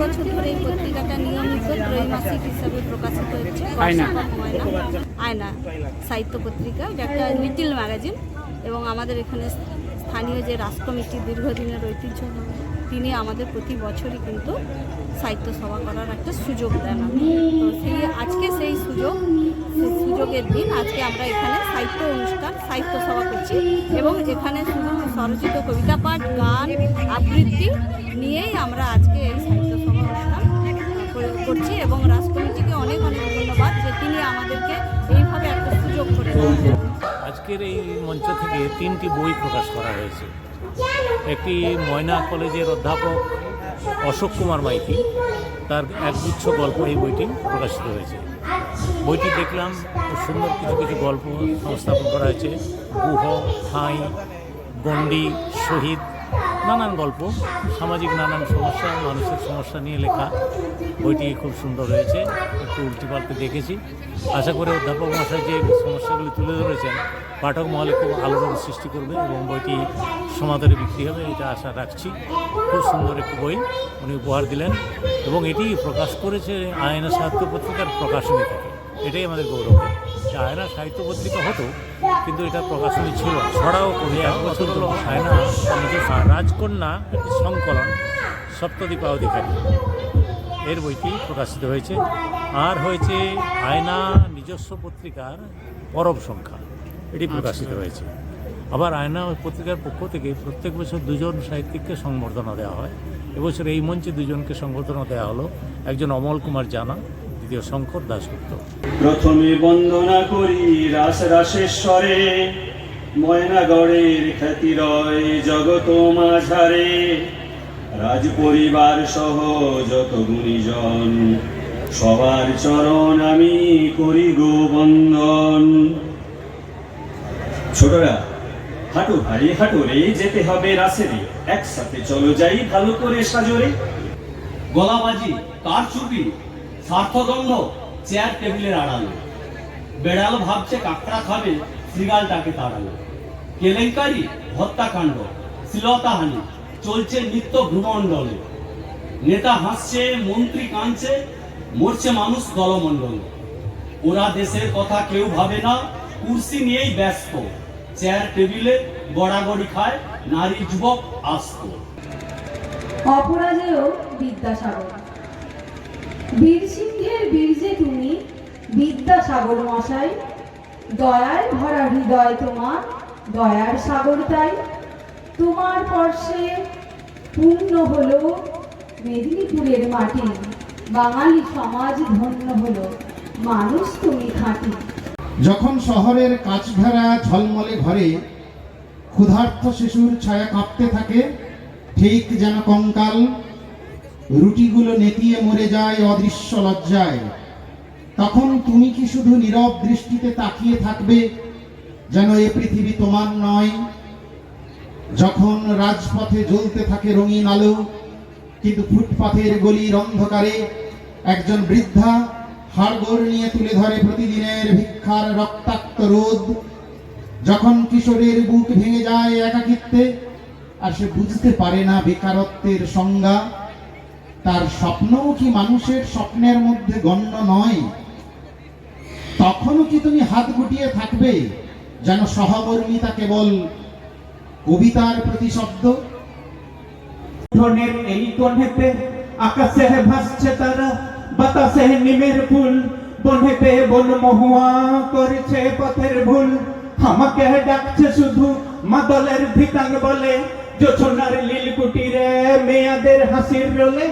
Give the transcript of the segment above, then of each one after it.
বছর ধরে এই পত্রিকাটা নিয়মিত ত্রৈমাসিক হিসাবে প্রকাশিত হচ্ছে। আয়না। সাহিত্য পত্রিকা এটা একটা লিটিল ম্যাগাজিন এবং আমাদের এখানে স্থানীয় যে রাজ কমিটি দীর্ঘদিনের ঐতিহ্য তিনি আমাদের প্রতি বছরই কিন্তু সাহিত্য সভা করার একটা সুযোগ দেন তো সেই আজকে সেই সুযোগ সুযোগের দিন আজকে আমরা এখানে সাহিত্য অনুষ্ঠান সাহিত্য সভা করছি এবং এখানে শুধু স্বরচিত কবিতা পাঠ গান আবৃত্তি নিয়েই আমরা আজকে এই যে তিনি আমাদেরকে এইভাবে একটা সুযোগ করে আজকের এই মঞ্চ থেকে তিনটি বই প্রকাশ করা হয়েছে। একটি ময়না কলেজের অধ্যাপক অশোক কুমার মাইতি, তার একগুচ্ছ গল্প এই বইটি প্রকাশিত হয়েছে। বইটি দেখলাম খুব সুন্দর কিছু কিছু গল্প সংস্থাপন করা হয়েছে। গুহ ঠাঁই গণ্ডি, শহীদ নানান গল্প, সামাজিক নানান সমস্যা মানুষের সমস্যা নিয়ে লেখা। বইটি খুব সুন্দর হয়েছে, একটু উল্টি পাল্টে দেখেছি। আশা করি অধ্যাপক মশাই যে সমস্যাগুলি তুলে ধরেছেন, পাঠক মহলে খুব আলোড়ন সৃষ্টি করবে এবং বইটি সমাদরে বিক্রি হবে, এটা আশা রাখছি। খুব সুন্দর একটি বই উনি উপহার দিলেন এবং এটি প্রকাশ করেছে আয়না সাহিত্য পত্রিকার প্রকাশনী থেকে। এটাই আমাদের গৌরব। আয়না সাহিত্য পত্রিকা হতো কিন্তু এটা প্রকাশনী ছিল। ছড়াও কবি এক বছর হলো আয়না নিজস্ব রাজকন্যা একটি সংকলন সপ্তদীপা অধিকারী এর বইটি প্রকাশিত হয়েছে। আর হয়েছে আয়না নিজস্ব পত্রিকার পরব সংখ্যা। এটি প্রকাশিত হয়েছে। আবার আয়না পত্রিকার পক্ষ থেকে প্রত্যেক বছর দুজন সাহিত্যিককে সংবর্ধনা দেওয়া হয়। এবছর এই মঞ্চে দুজনকে সংবর্ধনা দেওয়া হলো। একজন অমল কুমার জানা দ্বিতীয় শঙ্কর দাশগুপ্ত। প্রথমে বন্দনা করি রাস রাসেশ্বরে, ময়নাগড়ের খ্যাতি রয় জগত মাঝারে। রাজ পরিবার সহ যত গুণীজন, সবার চরণ আমি করি গো বন্দন ছোটরা, হাঁটু ভাই হাঁটু রে, যেতে হবে রাসেরে একসাথে চলো যাই ভালো করে সাজরে গলাবাজি কার চুপি স্বার্থদণ্ড চেয়ার টেবিলের আড়ালে। বেড়াল ভাবছে কাকড়া খাবে শ্রীগালটাকে তাড়ালে। কেলেঙ্কারি, হত্যাকাণ্ড, শ্লীলতাহানি, চলছে নিত্য ভ্রমণ্ডলে নেতা হাসছে, মন্ত্রী কাঁদছে, মরছে মানুষ দলমণ্ডলে। ওরা দেশের কথা কেউ ভাবে না, কুর্সি নিয়েই ব্যস্ত। চেয়ার টেবিলে গড়াগড়ি খায় নারী যুবক আস্ত। অপরাজেয় বিদ্যাসাগর। বীর সিংহের বীর্যে তুমি, বিদ্যাসাগর মশাই, দয়ার ভরা হৃদয় তোমার, দয়ার সাগর তাই। তোমার পর্শে পূর্ণ হলো মেদিনীপুরের মাটি, বাঙালি সমাজ ধন্য হলো, মানুষ তুমি খাঁটি। যখন শহরের কাছভেড়া ঝলমলে ঘরে, ক্ষুধার্ত শিশুর ছায়া কাঁপতে থাকে, ঠিক যেন কঙ্কাল রুটিগুলো নেতিয়ে মরে যায়, অদৃশ্য লজ্জায়। তখন তুমি কি শুধু নীরব দৃষ্টিতে তাকিয়ে থাকবে, যেন এ পৃথিবী তোমার নয়? যখন রাজপথে জ্বলতে থাকে রঙিন আলো, কিন্তু ফুটপাথের গলির অন্ধকারে একজন বৃদ্ধা হাড়গোড় নিয়ে তুলে ধরে প্রতিদিনের ভিক্ষার রক্তাক্ত রোদ, যখন কিশোরের বুক ভেঙে যায় একাকিত্বে, আর সে বুঝতে পারে না বেকারত্বের সংজ্ঞা। তার স্বপ্নও কি মানুষের স্বপ্নের মধ্যে গণ্য নয়? তখনও কি তুমি হাত গুটিয়ে থাকবে যেন সহকর্মিতা কেবল কবিতার প্রতিশব্দ? ধনের এই আকাশে ভাসছে তারা, বাতাসে নিমের ফুল। বনেতে বন মহুয়া পথের ভুল। আমাকে ডাকছে শুধু মাদলের বলে, জোছনার লীল কুটিরে মেয়াদের হাসির রোলে।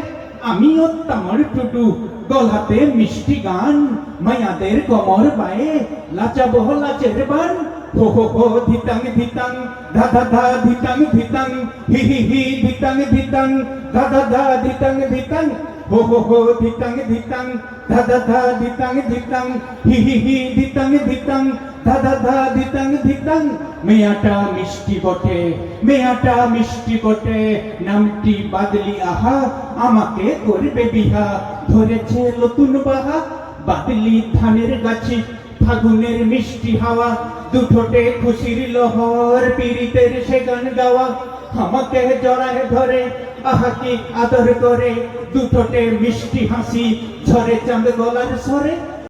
আমিও তামার টুটু, গলাতে মিষ্টি গান, মায়াদের কমর বায়ে লাচাবো লাচের বান। হো হো হো, ধিতাং ধিতাং, ধা ধা ধা, ধিতাং ধিতাং, হি হি হি, ধিতাং ধিতাং, ধা ধা ধা, ধিতাং ধিতাং। হো হো হো, ধিতাং ধিতাং, ধা ধা ধা, ধিতাং ধিতাং, হি হি হি, ধিতাং ধিতাং ধা ধা ধা ধিতাং। মেয়াটা মিষ্টি বটে, মেয়াটা মিষ্টি বটে। নামটি বাদলি আহা, আমাকে করবে বিহা। ধরেছে নতুন বাহা, বাদলি ধানের গাছে, ফাগুনের মিষ্টি হাওয়া। দুঠোটে খুশির লহর, পীড়িতের সে গান গাওয়া। আমাকে জড়ায় ধরে, আহা কি আদর করে। দুটোটে মিষ্টি হাসি, ঝরে চাঁদ গলার সরে